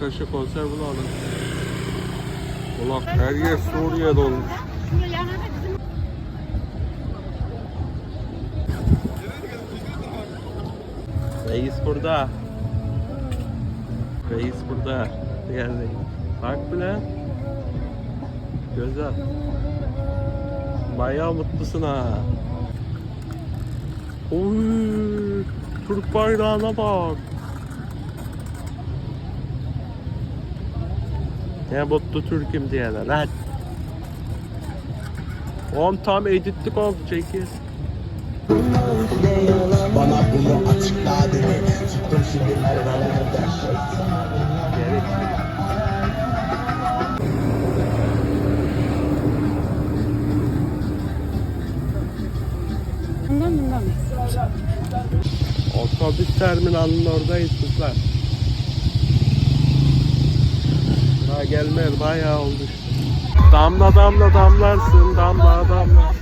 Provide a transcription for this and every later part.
arkadaşlar konser bulalım. Ulan her yer Suriye dolmuş. Reis burada. Reis burada. Geldi. Bak bile. Güzel. Bayağı mutlusun ha. Oy, Türk bayrağına bak. Ne mutlu Türk'üm diyeler lan. Oğlum tam editlik oldu çekil. Bana bunu açıkla dedi Çıktım şimdi mervelerde Gerek. Bundan bundan. Otobüs terminalının oradayız kızlar. Daha gelmez bayağı oldu. Damla damla damlarsın damla damla.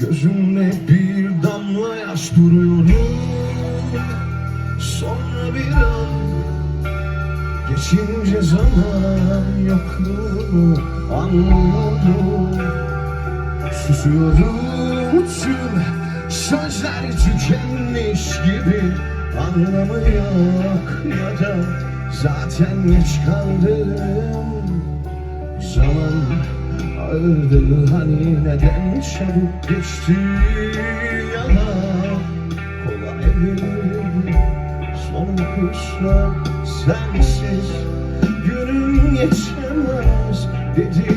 Gözümde bir damla yaş duruyor Sonra bir an Geçince zaman yokluğunu anladım Susuyorum tüm sözler tükenmiş gibi. Anlamı yok ya da zaten geç kaldım. Zaman ağırdı hani neden çabuk geçti ya da Kolay bir son kuşla sensiz. Günüm geçemez dedi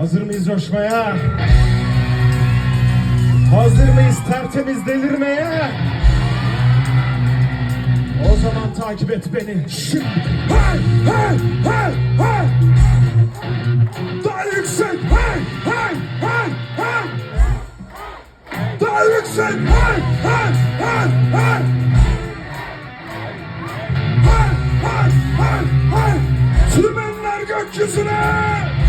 Hazır mıyız coşmaya? Hazır mıyız tertemiz delirmeye? O zaman takip et beni. Şimdi. Hey, hey, hey, hey. Daha yüksek. Hey, hey, hey, hey. Daha yüksek. Hey, hey, hey, hey. Hey, hey, hey, hey. Tüm eller gökyüzüne.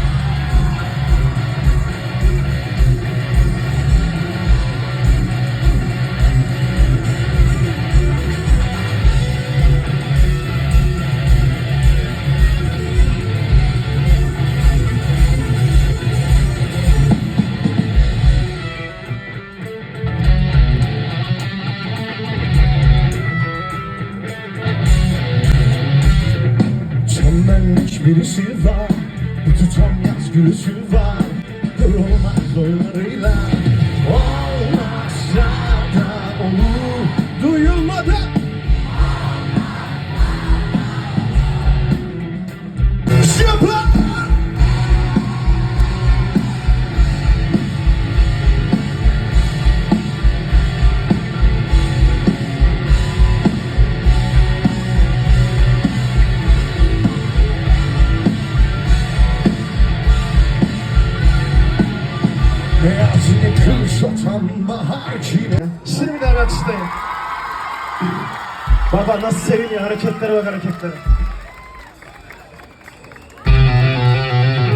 Hareketlere bak hareketlere.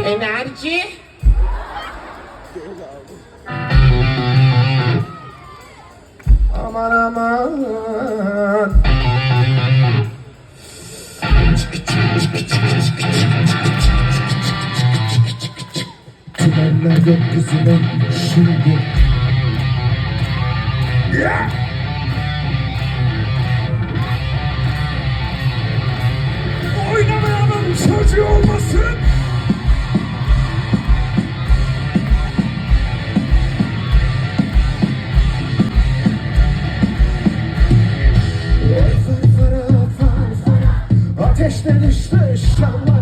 Enerji. Aman aman. Tümeller gökyüzüne şimdi Oynamayanın çocuğu olmasın. Ateşten düştü şamlara.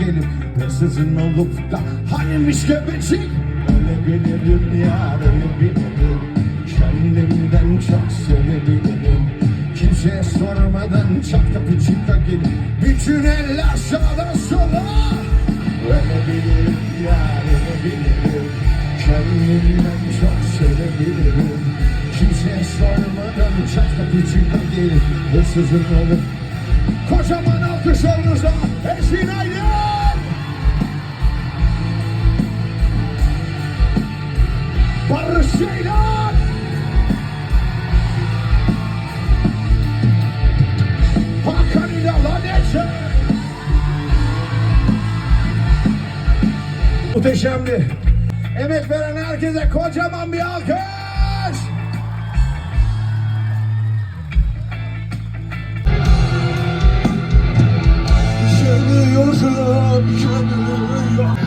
Gelip Hırsızın olup da hanimiş gebecik Ölebilirim yarını bilirim. Kendimden çok sevebilirim. Kimseye sormadan çat kapı çıka gelip Bütün eller sağdan sola Ölebilirim yarını bilirim. Kendimden çok sevebilirim. Kimseye sormadan çat kapı çıka gelip Hırsızın olup Kocaman alkışlarınızla Esin Muhteşemdi. Emek veren herkese kocaman bir alkış! Yanıyorum, yanıyorum.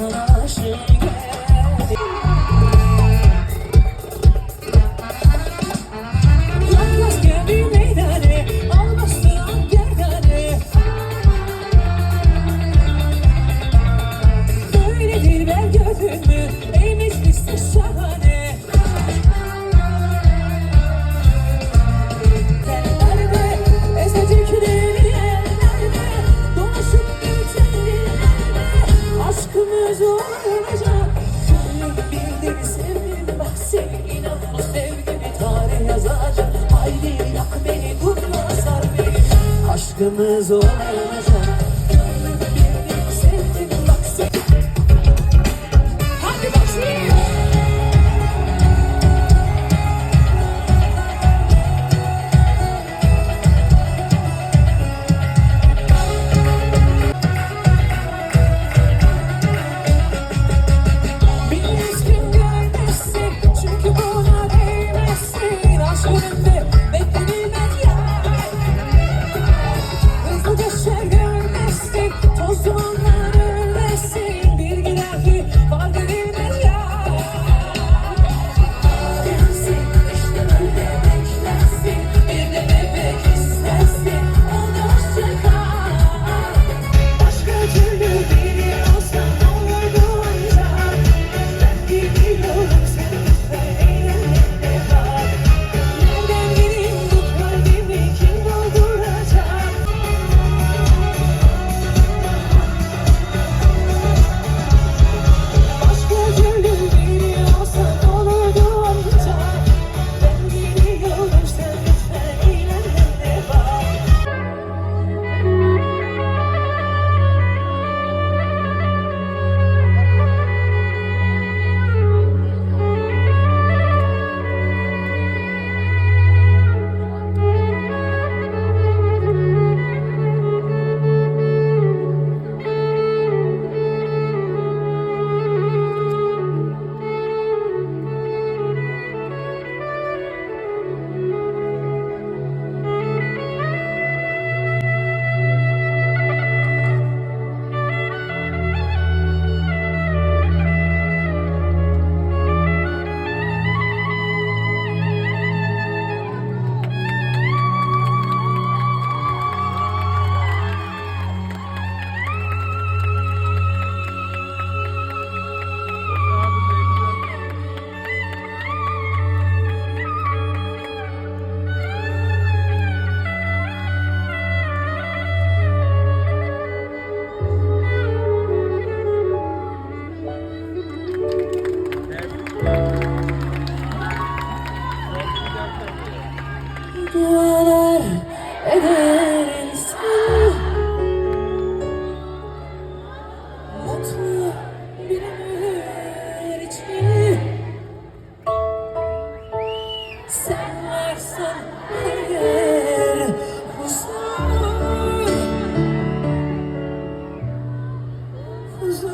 Hello. ገመዞ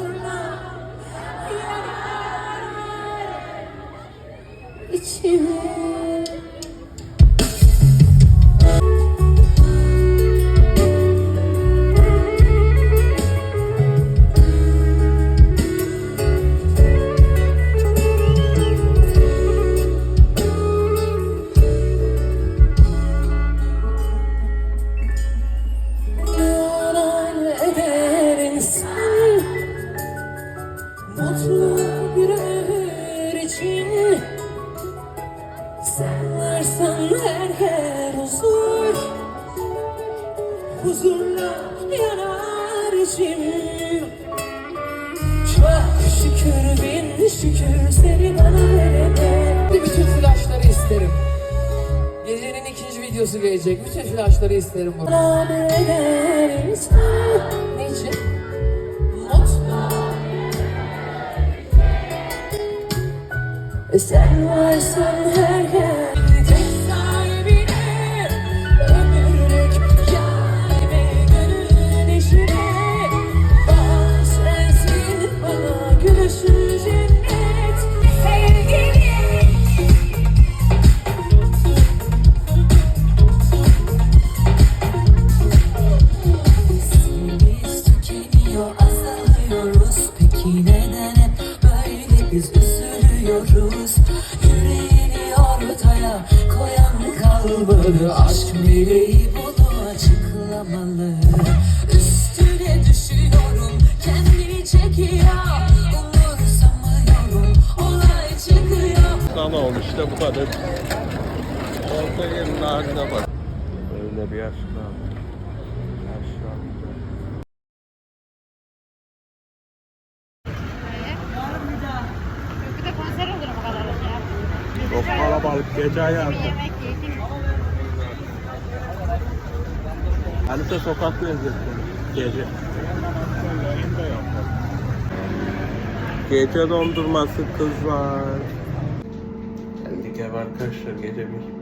uğruna yanar içime. Sen varsan her her huzur Huzurla yanar içim Çok şükür bin şükür seni bana verene Bütün flaşları isterim Gecenin ikinci videosu gelecek. Bütün flaşları isterim bunu. Niçin? Mutlu. Sen varsan her her ama olmuş da bu kadar. Orta yerin haline bak. Böyle bir yer kaldı. Çok kalabalık gece hayatı. Halife sokak lezzetleri gece. Gece dondurması kız var ev arkadaşlar gece bir.